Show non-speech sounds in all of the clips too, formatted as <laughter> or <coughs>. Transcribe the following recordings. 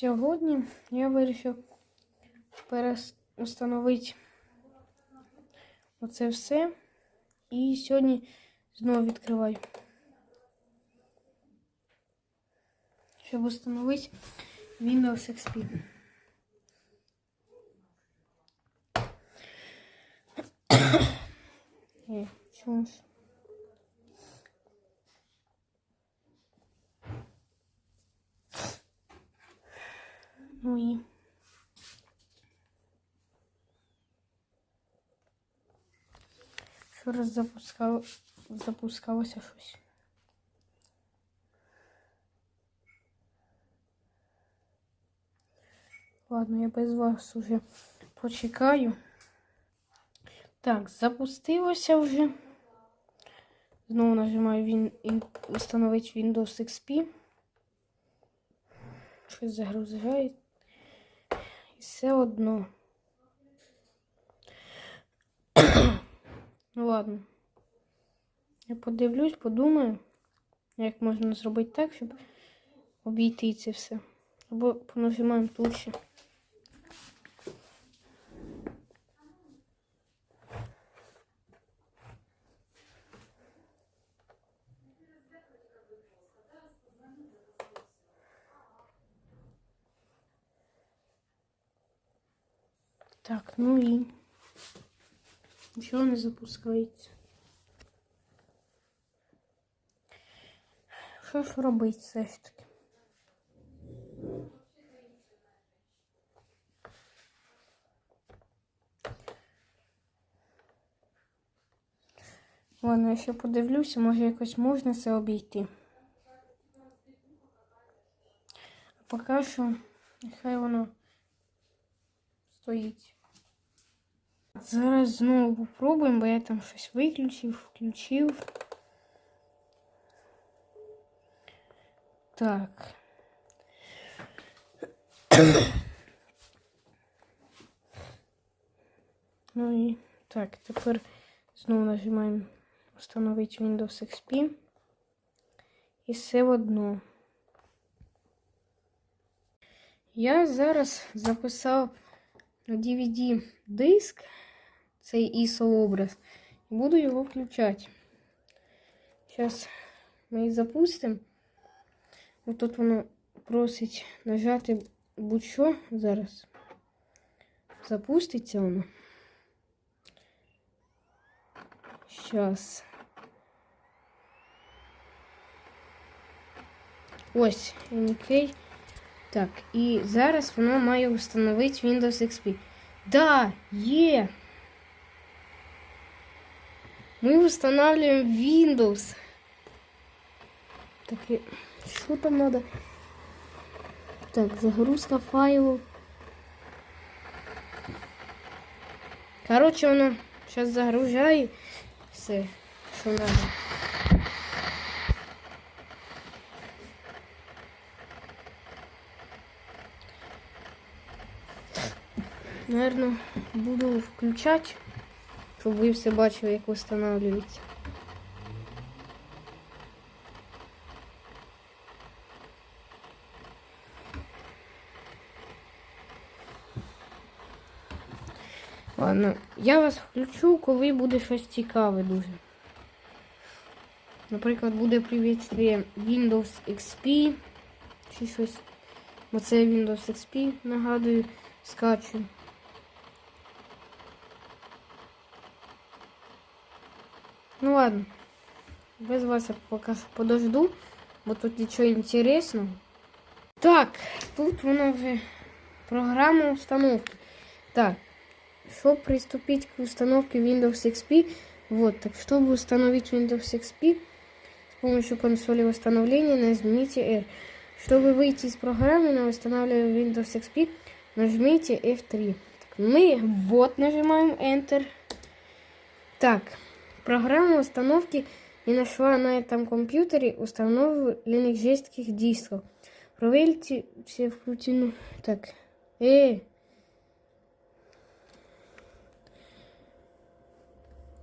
Сьогодні я вирішив переустановити оце все. І сьогодні знову відкриваю. Щоб установити Windows XP. <coughs> Е, чому? Ну і раз запускав, запускалося щось. Ладно, я без вас уже почекаю. Так, запустилося вже. Знову нажимаю він, ін, Windows XP. Щось загрузляє. І все одно. Ну ладно. Я подивлюсь, подумаю, як можна зробити так, щоб обійти це все. Або понажимаємо ще. Так, ну і нічого не запускається. Що ж робити все ж таки? Ладно, я ще подивлюся, може якось можна це обійти. А поки що, нехай воно стоїть. Зараз знову попробуємо, бо я там щось виключив, включив. Так. <coughs> ну і так, тепер знову нажимаємо Установити Windows XP. І все в одно. Я зараз записав на DVD диск, Цей ISO образ, і буду його включати. Зараз ми їх запустимо. Ось тут воно просить нажати будь-що зараз. Запуститься воно. Зараз. Ось, NK. Так, і зараз воно має встановити Windows XP. Да, є. Ми встановлюємо Windows. Так, що там надо? Так, загрузка файлу. Короче, воно зараз загружає все, що надо. Наверно, буду включати, ви все бачили, як встановлюється. Ладно, я вас включу, коли буде щось цікаве дуже. Наприклад, буде привітстві Windows XP чи щось. Оце Windows XP, нагадую, скачу. Ну ладно. Без вас я пока подожду, бо тут нічого інтересного. Так, тут воно вже програма установки. Так, чтобы приступить к установке Windows XP, вот, так чтобы установить Windows XP, с помощью консоли восстановления нажмите R. Чтобы выйти из программы на восстанавливание Windows XP, нажмите F3. Так, мы вот нажимаем Enter. Так, программа установки не нашла на этом компьютере установленных жестких дисков. Проверьте все включены. Так, э,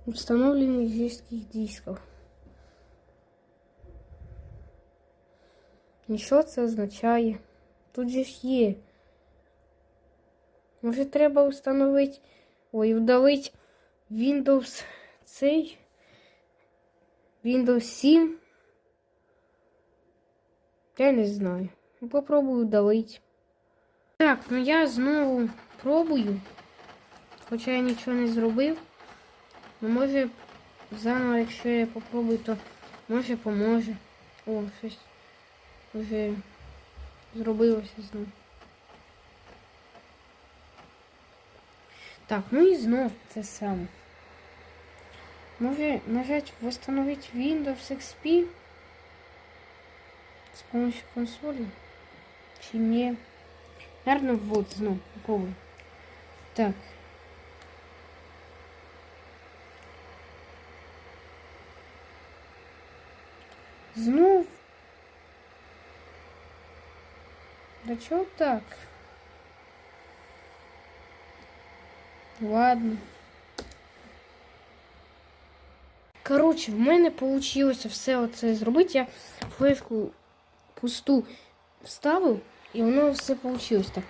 установленных жестких дисков. І що це означає? Тут же ж є. Може треба встановити. Ой, вдалити Windows цей. Windows 7. Я не знаю. Попробую удалити. Так, ну я знову пробую. Хоча я нічого не зробив. Ну, може, заново, якщо я попробую, то може поможе. О, щось вже зробилося знову. Так, ну і знов те саме. Може нажать восстановить Windows XP с помощью консоли? Чи не? Наверное, вот, знов, попробуй. Так. Знов. Да чё так? Ладно. Коротше, в мене вийшло все оце зробити. Я флешку пусту вставив, і воно все вийшло. Так,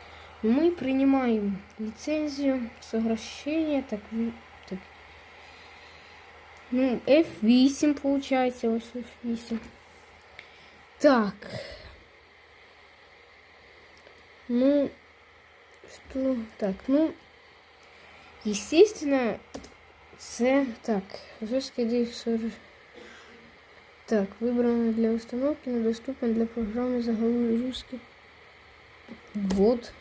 ми приймаємо ліцензію, соглашення, так, ви- так. Ну, F8 виходить, ось F8. Так. Ну, что? Так, ну, естественно, це так, жорсткий диск Так, вибрано для установки, недоступен для програми загрузки. Вот.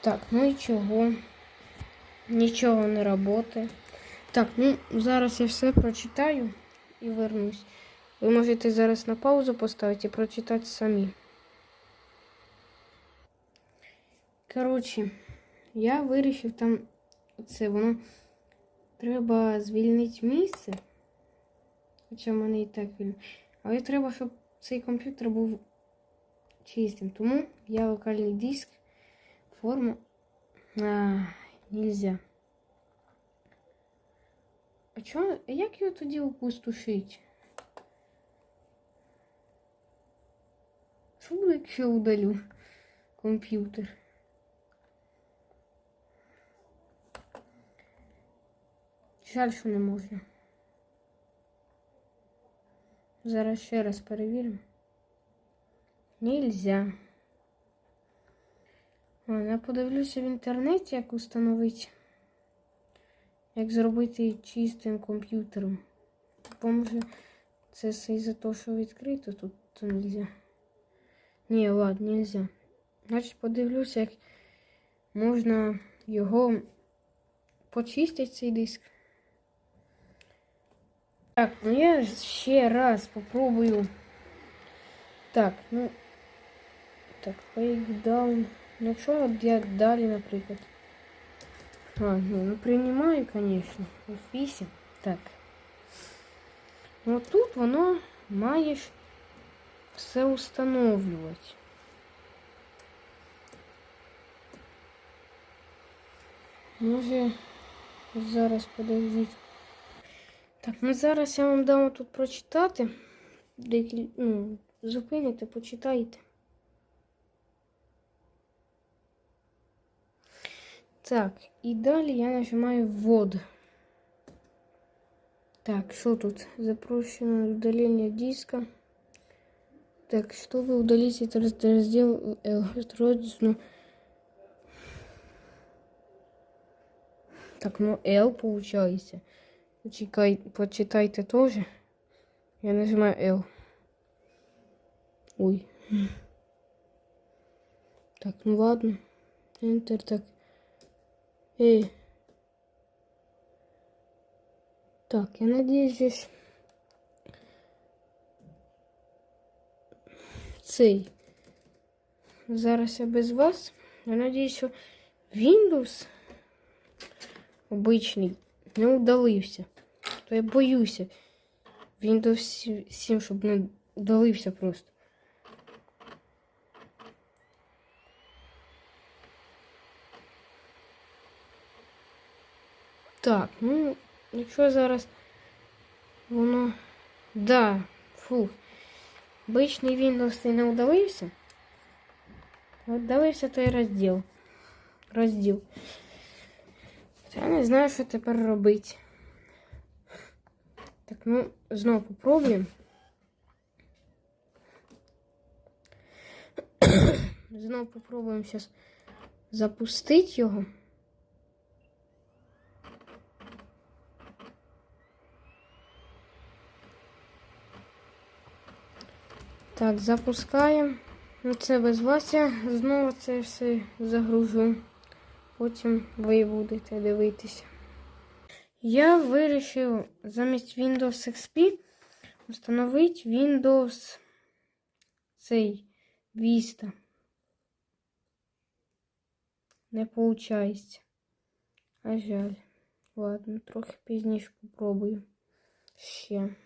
Так, ну і чого? Нічого не працює. Так, ну зараз я все прочитаю і вернусь. Ви можете зараз на паузу поставити і прочитати самі. Коротше, я вирішив там це воно треба звільнити місце. Хоча в мене і так вільно. Але треба, щоб цей комп'ютер був чистим. Тому я локальний диск, форма. А, нельзя. А чого? Як його тоді опустошити? Що буде, якщо удалю комп'ютер? Жаль, що не можна. Зараз ще раз перевіримо. Нельзя. Ладно, я подивлюся в інтернеті, як установити. Як зробити чистим комп'ютером. Бо може це все із-за того, що відкрито тут то нельзя. Ні, ладно, нельзя. Значить, подивлюся, як можна його почистити цей диск. Так, ну я ще раз попробую. Так, ну. Так, breakdown. Ну, якщо от я далі, наприклад. А, ні, ну приймаю, звісно. F8. Так. Ну тут воно має ж все установлювати. Може, зараз подождіть. Так, ну зараз я вам дам тут прочитати. Декіль... Ну, зупините, почитайте. Так, і далі я нажимаю ввод. Так, что тут? Запрошено удаление диска. Так, чтобы удалить этот раздел электродную... Так, ну L получается. Почекай, почитайте тоже. Я нажимаю L. Ой. Так, ну ладно. Enter, так. Эй. Так, я надеюсь, здесь цей. Зараз я без вас. Я надіюсь, що Windows обичний не удалився. То я боюся. Windows 7, щоб не удалився просто. Так. Ну, якщо зараз воно. Да, фух. Обичний Windows і не удалився. Удалився той розділ. Розділ. Я не знаю, що тепер робити. Так, ну, знову попробуємо. <coughs> Знову попробуємо зараз запустити його. Так, запускаємо. Ну, це без вас я знову це все загружу. Потім ви будете дивитися. Я вирішив замість Windows XP встановити Windows цей Vista. Не виходить. А жаль. Ладно, трохи пізніше попробую. Ще.